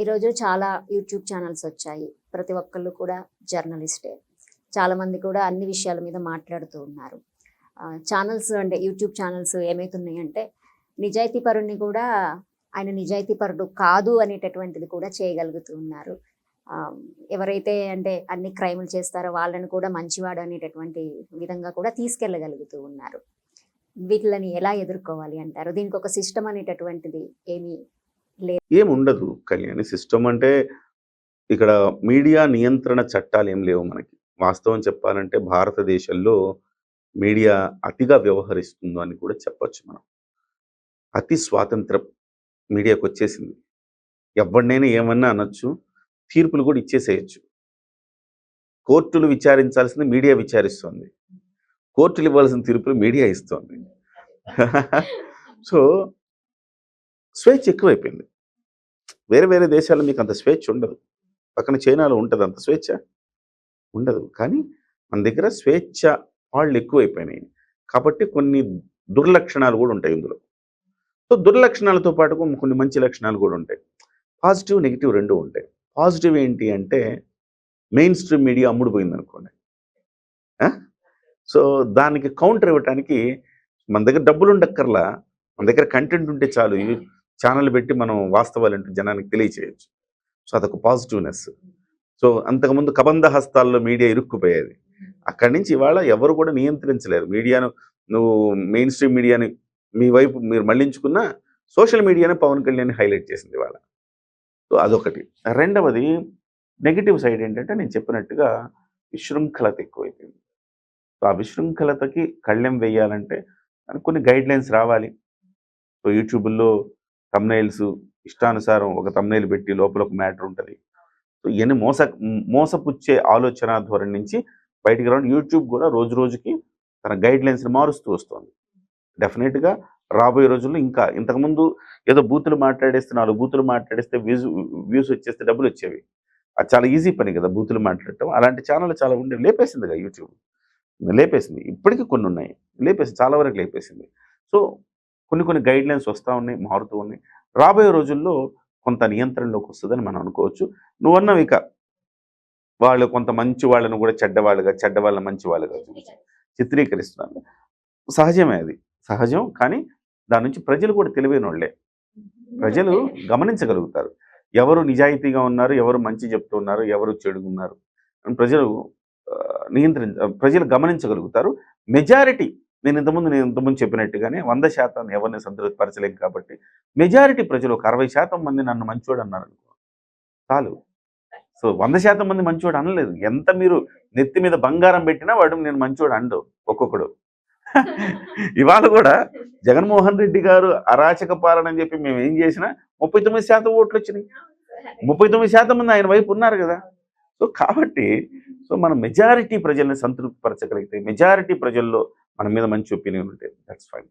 ఈరోజు చాలా YouTube channels వచ్చాయి. ప్రతి ఒక్కళ్ళు కూడా జర్నలిస్టే. చాలా మంది కూడా అన్ని విషయాల మీద మాట్లాడుతూ ఉన్నారు. ఛానల్స్ అంటే యూట్యూబ్ ఛానల్స్ ఏమవుతున్నాయంటే నిజాయితీ పరుణ్ణి కూడా ఆయన నిజాయితీ పరుడు కాదు అనేటటువంటిది కూడా చేయగలుగుతూ ఉన్నారు. ఎవరైతే అంటే అన్ని క్రైములు చేస్తారో వాళ్ళని కూడా మంచివాడు అనేటటువంటి విధంగా కూడా తీసుకెళ్ళగలుగుతూ ఉన్నారు. వీటిని ఎలా ఎదుర్కోవాలి అంటారు? దీనికి ఒక సిస్టమ్ అనేటటువంటిది ఏమీ ఏం ఉండదు కళ్యాణి. సిస్టమ్ అంటే ఇక్కడ మీడియా నియంత్రణ చట్టాలు ఏం లేవు మనకి. వాస్తవం చెప్పాలంటే భారతదేశంలో మీడియా అతిగా వ్యవహరిస్తుందో అని కూడా చెప్పొచ్చు మనం. అతి స్వాతంత్రం మీడియాకు వచ్చేసింది ఎవరినైనా ఏమన్నా అనొచ్చు తీర్పులు కూడా ఇచ్చేసేయచ్చు. కోర్టులు విచారించాల్సింది మీడియా విచారిస్తుంది. కోర్టులు ఇవ్వాల్సిన తీర్పులు మీడియా ఇస్తుంది. సో స్వేచ్ఛ ఎక్కువైపోయింది. వేరే వేరే దేశాల్లో మీకు అంత స్వేచ్ఛ ఉండదు. పక్కన చైనాలో ఉంటుంది అంత స్వేచ్ఛ ఉండదు. కానీ మన దగ్గర స్వేచ్ఛ వాళ్ళు ఎక్కువైపోయినాయి. కాబట్టి కొన్ని దుర్లక్షణాలు కూడా ఉంటాయి ఇందులో. సో దుర్లక్షణాలతో పాటు కొన్ని మంచి లక్షణాలు కూడా ఉంటాయి. పాజిటివ్ నెగిటివ్ రెండు ఉంటాయి. పాజిటివ్ ఏంటి అంటే మెయిన్ స్ట్రీమ్ మీడియా అమ్ముడుపోయింది అనుకోండి సో దానికి కౌంటర్ ఇవ్వటానికి మన దగ్గర డబ్బులు ఉండక్కర్లా మన దగ్గర కంటెంట్ ఉంటే చాలు. ఛానల్ పెట్టి మనం వాస్తవాలంటూ జనానికి తెలియచేయచ్చు. సో అదొక పాజిటివ్నెస్. సో అంతకుముందు కబంధ హస్తాల్లో మీడియా ఇరుక్కుపోయేది. అక్కడి నుంచి ఇవాళ ఎవరు కూడా నియంత్రించలేరు. మీడియాను నువ్వు మెయిన్ స్ట్రీమ్ మీడియాని మీ వైపు మీరు మళ్ళించుకున్న సోషల్ మీడియానే పవన్ కళ్యాణ్ హైలైట్ చేసింది ఇవాళ. సో అదొకటి. రెండవది నెగిటివ్ సైడ్ ఏంటంటే నేను చెప్పినట్టుగా విశృంఖలత ఎక్కువైపోయింది. సో ఆ విశృంఖలతకి కళ్ళెం వేయాలంటే కొన్ని గైడ్ లైన్స్ రావాలి. సో యూట్యూబ్లో తమ్నైల్స్ ఇష్టానుసారం ఒక తమ్నైల్ పెట్టి లోపల ఒక మ్యాటర్ ఉంటుంది. సో ఇవన్నీ మోస మోసపుచ్చే ఆలోచన ధోరణి నుంచి బయటికి రావడం. యూట్యూబ్ కూడా రోజు రోజుకి తన గైడ్ లైన్స్ని మారుస్తూ వస్తుంది. డెఫినెట్గా రాబోయే రోజుల్లో ఇంకా ఇంతకుముందు ఏదో బూతులు మాట్లాడేస్తే నాలుగు బూతులు మాట్లాడేస్తే వ్యూస్ వ్యూస్ వచ్చేస్తే డబ్బులు వచ్చేవి. అది చాలా ఈజీ పని కదా బూతులు మాట్లాడటం. అలాంటి ఛానల్ చాలా ఉండే లేపేసింది కదా యూట్యూబ్ లేపేసింది. ఇప్పటికీ కొన్ని ఉన్నాయి. లేపేసింది చాలా వరకు లేపేసింది. సో కొన్ని కొన్ని గైడ్ లైన్స్ వస్తూ ఉన్నాయి మారుతూ ఉన్నాయి. రాబోయే రోజుల్లో కొంత నియంత్రణలోకి వస్తుందని మనం అనుకోవచ్చు. నువ్వన్నావు ఇక వాళ్ళు కొంత మంచి వాళ్ళను కూడా చెడ్డవాళ్ళుగా చెడ్డ వాళ్ళ మంచి వాళ్ళుగా చిత్రీకరిస్తున్నారు. సహజమే అది. సహజం కానీ దాని నుంచి ప్రజలు కూడా తెలివైన వాళ్ళే ప్రజలు గమనించగలుగుతారు. ఎవరు నిజాయితీగా ఉన్నారు ఎవరు మంచి చెప్తున్నారు ఎవరు చెడుగున్నారు ప్రజలు నియంత్రించ ప్రజలు గమనించగలుగుతారు. మెజారిటీ నేను ఇంతకుముందు నేను ఇంతకుముందు చెప్పినట్టుగానే వంద శాతం ఎవరిని సంతృప్తిపరచలేం కాబట్టి మెజారిటీ ప్రజలు ఒక అరవై శాతం మంది నన్ను మంచోడు అన్నారు అనుకో. చాలు. సో వంద శాతం మంది మంచోడు అనలేదు. ఎంత మీరు నెత్తి మీద బంగారం పెట్టినా వాడు నేను మంచోడు అండు ఒక్కొక్కడు. ఇవాళ కూడా జగన్మోహన్ రెడ్డి గారు అరాచక పాలన అని చెప్పి మేము ఏం చేసినా ముప్పై తొమ్మిది శాతం ఓట్లు వచ్చినాయి. ముప్పై తొమ్మిది శాతం మంది ఆయన వైపు ఉన్నారు కదా. సో కాబట్టి సో మనం మెజారిటీ ప్రజల్ని సంతృప్తిపరచగలిగితే మెజారిటీ ప్రజల్లో మన మీద మంచి ఒపీనియన్ ఉంటే దట్స్ ఫైన్